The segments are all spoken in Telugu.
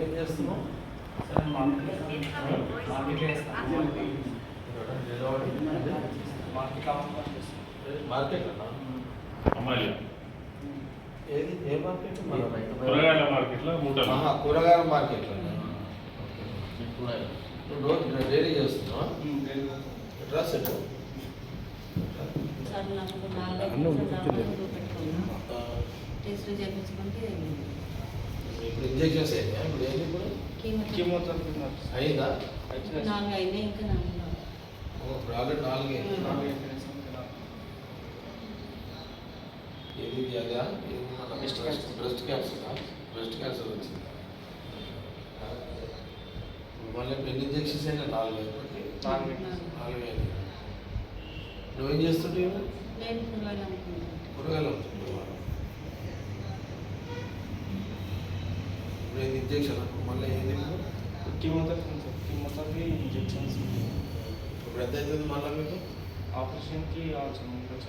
నువ్వేం చేస్తున్నావు? మార్కెట్ అమ్మాయి ఏది ఏ మార్కెట్? కూరగాయల మార్కెట్లో మూటలు. కూరగాయల మార్కెట్లో నువ్వు రోజు డైలీ చేస్తున్నావా? సార్ చేయించుకుంటే ఇప్పుడు ఇంజెక్షన్స్ ఇప్పుడు ఇప్పుడు కీమోథెరపీ. అయిందా నాలుగు అయినాయి ఇంకా నాలుగు. ఆల్రెడీ నాలుగే ఏది ఏది మన Breast breast breast cancer breast cancer వచ్చింది. మళ్ళీ ఎన్ని ఇంజెక్షన్స్ అయినా నాలుగు అయిపోయి నాలుగు. అయినాయి నువ్వేం చేస్తుంటే నేను కూరగాయలు అనుకుంటాను ఏంది ఇంజెక్షన్ మళ్ళీ ఏంది? కీమోథెరపీ కీమోథెరపీ ఇంజెక్షన్స్ ఇప్పుడు ఎంత అవుతుంది మళ్ళీ మీకు? ఆపరేషన్కి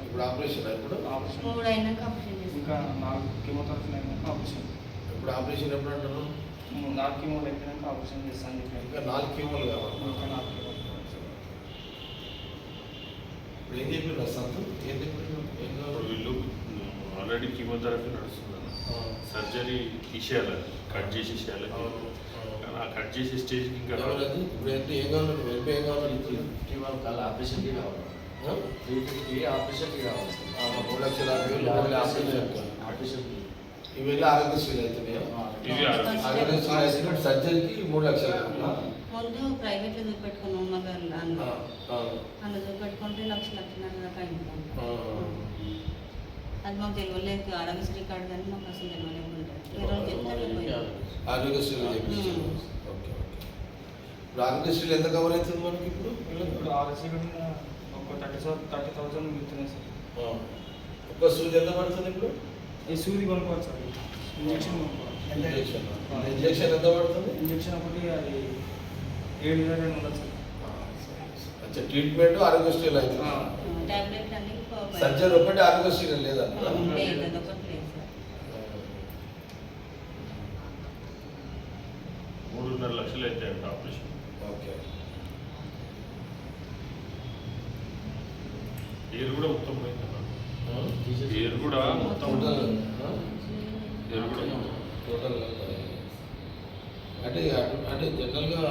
ఇప్పుడు ఆపరేషన్ ఇప్పుడు? ఆపరేషన్. మూడు అయినాక ఆపరేషన్ ఇంకా నాలుగు కీమోథెరపీ అయినాక ఆపరేషన్. ఇప్పుడు ఆపరేషన్ ఎప్పుడు అంటారు నాలుగు కీమోలు అయిపోయినాక ఆపరేషన్ చేస్తాను చెప్పాను ఇంకా నాలుగు కీమోలు కావాలి. ఇంకా నాలుగు కీమోలు. ఇప్పుడు ఏం చెప్పారు సంత? ఏం చెప్పారు ఏం ఇప్పుడు కావాలి వీళ్ళు ఆల్రెడీ కీమోథెరపీ నడుస్తుంది సర్జరీ తీసేయాలి. కట్ చేసి చేయాలి. కానీ ఆ కట్ చేసే స్టేజ్కి ఇంకా ఎవరది ఇప్పుడు ఏం కావాలి? వెళ్ళి ఏం కావాలి? ఇప్పుడు ఆపరేషన్కి కావాలి? త్రీ ఫిఫ్టీ ఆపరేషన్కి కావాలి మూడు లక్షల యాభై ఆపరేషన్. ఆపరేషన్కి. ఇవి వెళ్ళి ఆరోగ్యశ్రీలు అవుతున్నాయా ఇది ఆరోగ్య- ఆరోగ్యశ్రీ అయితే సర్జరీకి మూడు లక్షలు ముందు ప్రైవేట్లో చూపెట్టుకున్నాం చూపెట్టుకుంటే లక్ష లక్షన్నర దాకా అయింది ఆ. అది మాకు తెలియలేదు ఆరోగ్యశ్రీ కార్డు కానీ మాకు అసలు ఓకే ఇప్పుడు ఆరోగ్యశ్రీలు ఎంత కవర్ అవుతుంది మనకి ఇప్పుడు? ఇప్పుడు కూడా ఒక థర్టీ థర్టీ థౌసండ్ మిగుతున్నాయి సార్. ఆ. ఒక్క సూది ఎంత పడుతుంది ఇప్పుడు? ఈ సూది కొనుక్కోవచ్చు సార్. ఇంజెక్షన్ కొనుక్కోవాలి. ఇంజెక్షన్. ఇంజెక్షన్ ఎంత పడుతుంది? ఇంజెక్షన్ ఒకటి అది ఏడు వేల రెండు వందలు సార్. అచ్చా ట్రీట్మెంట్ ఆరోగ్యశ్రీలు అవుతుంది. ఆ. టాబ్లెట్ సర్జరీ ఒకటి ఆరోగ్యశ్రీలు లేదా మూడున్నర లక్షలు అయితే అంట ఆపరేషన్. ఓకే. పేరు కూడా మొత్తం పోయింది? పేరు కూడా మొత్తం టోటల్ కూడా అంటే అటు- జనరల్గా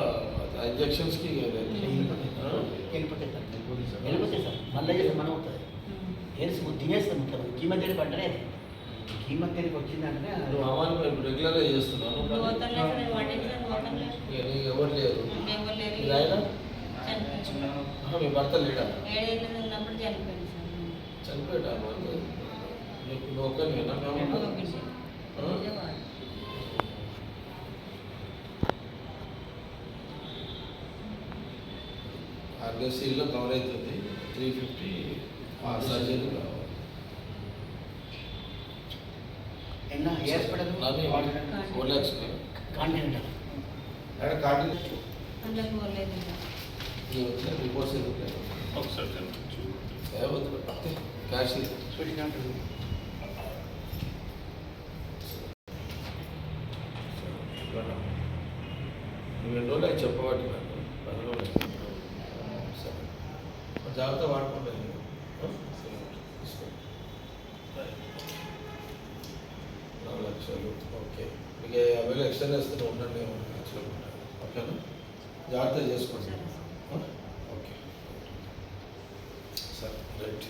ఇంజెక్షన్స్కి వెళ్ళిపోతాయి సార్. వెళ్ళిపోతాయి సార్. మళ్ళీ మనం అవుతుంది ఏం తినేస్తాం మొత్తం కీమోథెరపీ అంటేనే కీమోథెరపీ వచ్చిందంటే నువ్వు అమ్మాయి ఇప్పుడు రెగ్యులర్గా చేస్తున్నాను ఎవరు లేరు. మీ భర్త లేడా? చనిపోయాడా నువ్వు వాడు. ఆర్గసీలో కవర్ అవుతుంది. త్రీ ఫిఫ్టీ సర్జరీ కావాలి ఎన్న ఏ హాస్పిటల్ నాది ఫోర్ ల్యాక్స్ కాంటినెంటల్ అక్కడ కార్డు అందులో పోలేదు ఇంకా. ఇది వచ్చిన రిపోర్ట్స్ ఎందుకు ఒకసారి కనిపించు క్యాష్ చూసినట్టు నువ్వు ఎన్ని రోజులు అయి చెప్పబట్టి నాకు పది రోజులు సరే జాగ్రత్త వాడుకుంటాను నేను. ఆ? సరే, తీసుకో. నాలుగు లక్షలు ఓకే. మీకు యాభై వేలు ఎక్స్ట్రా ఉండండి లక్షలు ఓకేనా జాగ్రత్త చేసుకోండి? ఓకే. సరే. రైట్.